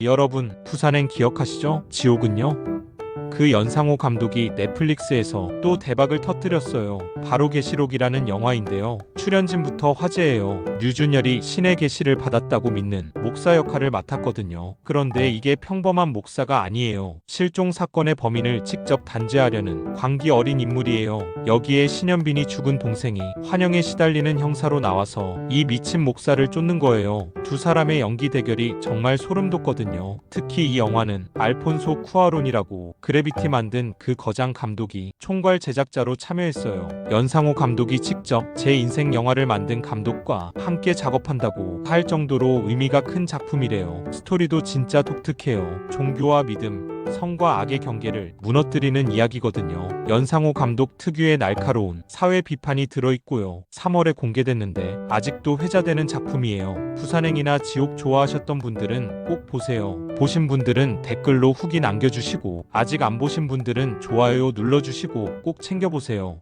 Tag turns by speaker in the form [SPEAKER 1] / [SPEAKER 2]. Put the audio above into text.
[SPEAKER 1] 여러분, 부산행 기억하시죠? 지옥은요? 그 연상호 감독이 넷플릭스에서 또 대박을 터뜨렸어요. 바로 계시록이라는 영화인데요. 출연진부터 화제예요. 류준열이 신의 계시를 받았다고 믿는 목사 역할을 맡았거든요. 그런데 이게 평범한 목사가 아니에요. 실종 사건의 범인을 직접 단죄하려는 광기 어린 인물이에요. 여기에 신현빈이 죽은 동생이 환영에 시달리는 형사로 나와서 이 미친 목사를 쫓는 거예요. 두 사람의 연기 대결이 정말 소름 돋거든요. 특히 이 영화는 알폰소 쿠아론이라고 그래비티 만든 그 거장 감독이 총괄 제작자로 참여했어요. 연상호 감독이 직접 제 인생 영화를 만든 감독과 함께 작업한다고 할 정도로 의미가 큰 작품이래요. 스토리도 진짜 독특해요. 종교와 믿음, 성과 악의 경계를 무너뜨리는 이야기거든요. 연상호 감독 특유의 날카로운 사회 비판이 들어있고요. 3월에 공개됐는데 아직도 회자되는 작품이에요. 부산행이나 지옥 좋아하셨던 분들은 꼭 보세요. 보신 분들은 댓글로 후기 남겨주시고 아직 안 보신 분들은 좋아요 눌러주시고 꼭 챙겨보세요.